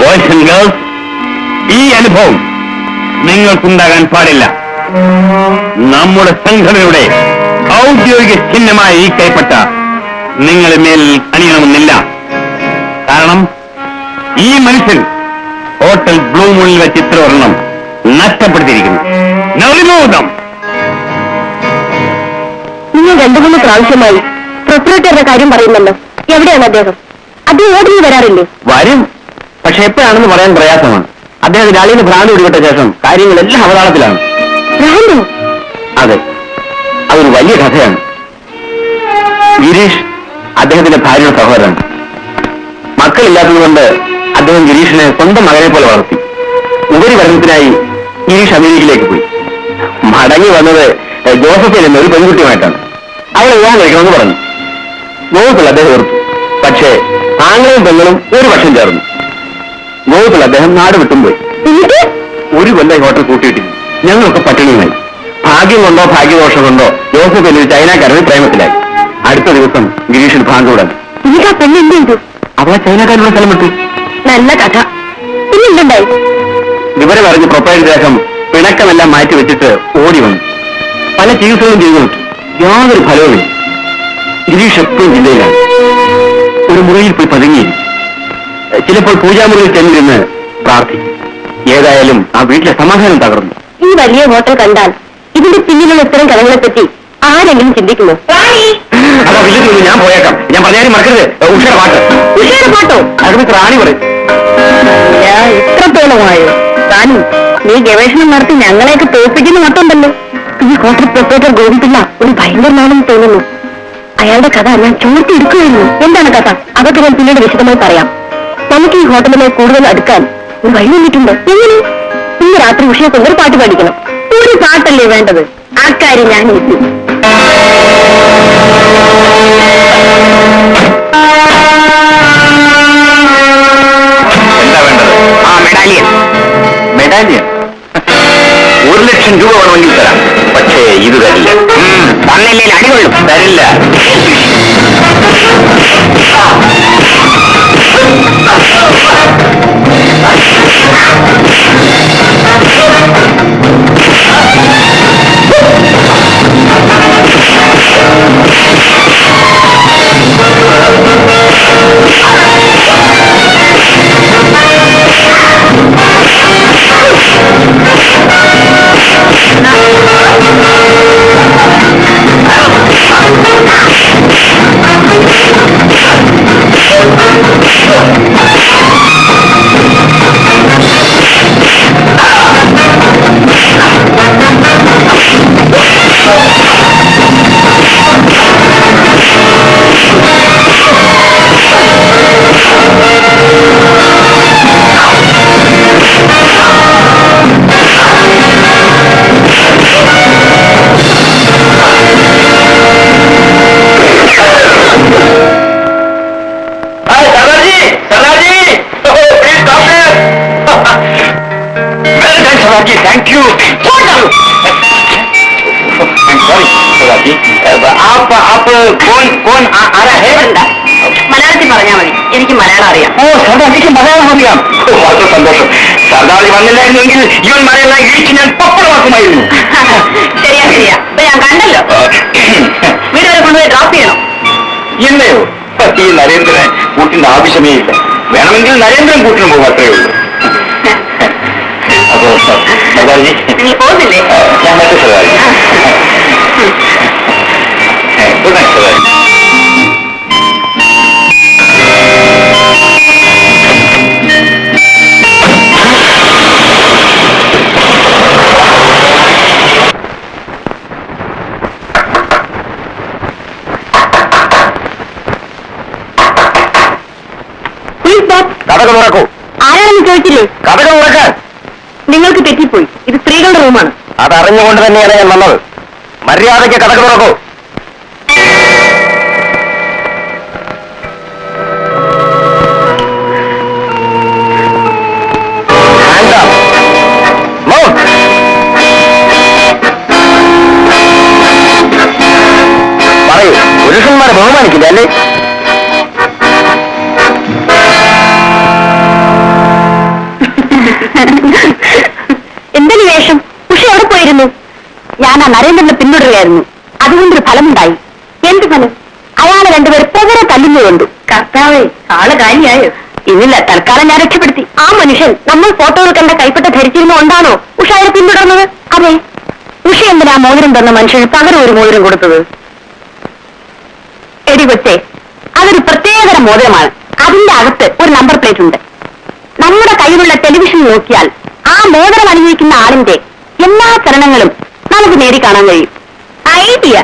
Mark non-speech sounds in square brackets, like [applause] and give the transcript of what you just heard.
Boys and girls ഈ അനുഭവം നിങ്ങൾക്കുണ്ടാകാൻ പാടില്ല. നമ്മുടെ സംഘടനയുടെ ഔദ്യോഗിക ചിഹ്നമായ ഈ കൈപ്പട്ട നിങ്ങളെ മേൽ അണിയണമെന്നില്ല. കാരണം ഈ മനുഷ്യൻ ഹോട്ടൽ ബ്ലൂ മൂണിൽ വെച്ച് ഇത്ര ഒരെണ്ണം നഷ്ടപ്പെടുത്തിയിരിക്കുന്നു. remove നിങ്ങൾ രണ്ടു മൂന്ന് പ്രാവശ്യമായി പ്രൊപ്പറേറ്ററുടെ കാര്യം പറയുന്നല്ലോ. എവിടെയാണ് അദ്ദേഹം? അദ്ദേഹം ഓടി വരാറുണ്ട് വരും. പക്ഷെ എപ്പോഴാണെന്ന് പറയാൻ പ്രയാസമാണ്. അദ്ദേഹം രാളിന് ഭ്രാന്ത് പിടിപെട്ട ശേഷം കാര്യങ്ങളെല്ലാം അവതാളത്തിലാണ്. ഭ്രാന്തോ? അതെ. അതൊരു വലിയ കഥയാണ്. ഗിരീഷ് അദ്ദേഹത്തിന്റെ ഭാര്യയുടെ സഹോദരൻ മക്കളില്ലാത്തതുകൊണ്ട് അദ്ദേഹം ഗിരീഷിനെ സ്വന്തം മകനെ പോലെ വളർത്തി. ഉപരിപഠനത്തിനായി ഗിരീഷ് അമേരിക്കയിലേക്ക് പോയി. മടങ്ങി വന്നത് ജോസഫിൽ എന്ന ഒരു പെൺകുട്ടിയുമായിട്ടാണ്. അവളെ വിവാഹം കഴിക്കണമെന്ന് പറഞ്ഞു. ജോസഫിൽ അദ്ദേഹം ഓർത്തു. പക്ഷേ ആംഗ്ലവും പെങ്ങളും ഒരു വർഷം ചേർന്നു. ഗോകുൽ അദ്ദേഹം നാട് വിട്ടും പോയി. ഒരു കൊല്ലം ഹോട്ടൽ കൂട്ടിയിട്ടില്ല ഞങ്ങളൊക്കെ പട്ടിണിയുമായി. ഭാഗ്യം കൊണ്ടോ ഭാഗ്യദോഷം കൊണ്ടോ ജോസഫ് എന്നൊരു ചൈനക്കാരന് പ്രേമത്തിലായി. അടുത്ത ദിവസം ഗിരീഷിന് ഭാഗം എനിക്ക് ആ പെണ്ണ് എന്ത് ചെയ്തു? അവളെ ചൈനക്കാരുടെ സ്ഥലം വിട്ടു നല്ല കഥ. പിന്നെന്തുണ്ടായി വിവരം അറിഞ്ഞ് പ്രൊപ്പറേറ്റ് ദേഹം പിണക്കമെല്ലാം മാറ്റി വെച്ചിട്ട് ഓടി വന്നു. പല ചികിത്സകളും ചെയ്തു നോക്കി യാതൊരു ഫലവുമില്ല. ഗിരീഷ് എപ്പോഴും ജില്ലയിലാണ്. മുറിയിൽ പോയി പതുങ്ങി. ചിലപ്പോൾ പൂജാമുറിയിൽ ചെന്നിരുന്ന് പ്രാർത്ഥിക്കും. ഏതായാലും ആ വീട്ടിലെ സമാധാനം തകർന്നു. ഈ വലിയ ഹോട്ടൽ കണ്ടാൽ ഇതിന്റെ പിന്നിലുള്ള ഇത്തരം കഥകളെ പറ്റി ആരെങ്കിലും ചിന്തിക്കുന്നു അപ്പൊ വില്ലിൽ ഞാൻ പോയേക്കാം. ഞാൻ പറഞ്ഞാലും മറക്കരുത്. ഉഷയുടെ പാട്ട്. ഉഷയുടെ പാട്ടോ? അതിന് റാണി പറയും. ഇത്രത്തോളമായോ? താനും നീ ഗവേഷണം നടത്തി ഞങ്ങളെയൊക്കെ തോൽപ്പിക്കുന്ന മട്ടുണ്ടല്ലോ ഈ ഹോട്ടൽ പ്രൊപ്പറേറ്റർ ഗോപിപ്പിള്ള ഒരു ഭയങ്കരനാണെന്ന് തോന്നുന്നു. അയാളുടെ കഥ ഞാൻ ചോർത്തി എടുക്കുമായിരുന്നു എന്താണ് കഥ? അതൊക്കെ ഞാൻ പിന്നീട് വിശദമായി പറയാം. നമുക്ക് ഈ ഹോട്ടലുമായി കൂടുതൽ അടുക്കാൻ ഒരു വഴി വന്നിട്ടുണ്ട്. എങ്ങനെ? ഇന്ന് രാത്രി ഉഷയെ കൊണ്ട് ഒരു പാട്ട് പഠിക്കണം ഒരു പാട്ടല്ലേ വേണ്ടത്? ആ കാര്യം ഞാൻ എത്തി. ഒരു ലക്ഷം രൂപ വേണമെങ്കിൽ തരാം പക്ഷേ ഇത് തരില്ല തന്നില്ലേ അടികൊള്ളും തരില്ല I'm sorry, Sardaji. Uh, आप आप कौन कौन आ, आ रहा है മലയാളത്തിൽ പറഞ്ഞാൽ മതി എനിക്ക് മലയാളം അറിയാം ഓ സർദാജിക്ക് മലയാളം അറിയാം ഓ, വളരെ സന്തോഷം സർദാജി വന്നില്ലായിരുന്നെങ്കിൽ ഇവൻ മലയാളം ഇടിച്ച് ഞാൻ പപ്പടമാക്കുമായിരുന്നു [laughs] ശരിയാ ശരിയാ ഇപ്പൊ ഞാൻ കണ്ടല്ലോ വീട് വരെ കൊണ്ടുപോയി ഡ്രോപ്പ് ചെയ്യണം എന്നെയോ ഈ നരേന്ദ്രൻ കൂട്ടിന്റെ ആവശ്യമേ ഇല്ല വേണമെങ്കിൽ നരേന്ദ്രൻ കൂട്ടിന് പോകും അത്രേ ഉള്ളൂ [laughs] അപ്പോ സർദാർജി നിങ്ങൾ പോകുന്നില്ലേ ആ, ഞാൻ മറ്റേ സർദാർജി ഗുഡ് നൈറ്റ് തുറക്കൂ. ആരാണെന്ന് ചോദിച്ചില്ലേ? തുറക്കാൻ. നിങ്ങൾക്ക് തെറ്റിപ്പോയി. ഇത് സ്ത്രീകളുടെ റൂമാണ്. അതറിഞ്ഞുകൊണ്ട് തന്നെയാണ് ഞാൻ വന്നത്. മര്യാദയ്ക്ക് തുറക്കൂ. പുരുഷന്മാരെ ബഹുമാനിക്കില്ല? അല്ലേ? എന്തിനു വേഷം? ഉഷ എവിടെ പോയിരുന്നു? ഞാൻ ആ നരേന്ദ്രനെ പിന്തുടരുകയായിരുന്നു. അതുകൊണ്ടൊരു ഫലമുണ്ടായി. എന്ത് ഫലം? അയാളെ രണ്ടുപേർ പൊതുവെ തല്ലുന്നതുകൊണ്ടു കർത്താവേ ആൾ കാര്യായോ ഇന്നില്ല തൽക്കാലം ഞാൻ രക്ഷപ്പെടുത്തി. ആ മനുഷ്യൻ നമ്മൾ ഫോട്ടോ കണ്ട കൈപ്പെട്ട ധരിച്ചിരുന്നു ഉണ്ടാണോ ഉഷ അയാളെ പിന്തുടർന്നത്? അതെ. ഉഷ എന്തിനാ മോതിരം തന്ന മനുഷ്യന് പകരം ഒരു മോതിരം കൊടുത്തത്? എടി കൊച്ചേ അതൊരു പ്രത്യേകതരം മോതിരമാണ്. അതിന്റെ അകത്ത് ഒരു നമ്പർ പ്ലേറ്റ് ഉണ്ട്. നമ്മുടെ കയ്യിലുള്ള ടെലിവിഷൻ നോക്കിയാൽ ആ മോതിരം അണിഞ്ഞിരിക്കുന്ന ആളിന്റെ എല്ലാ ചലനങ്ങളും നമുക്ക് നേടി കാണാൻ കഴിയും. ഐഡിയ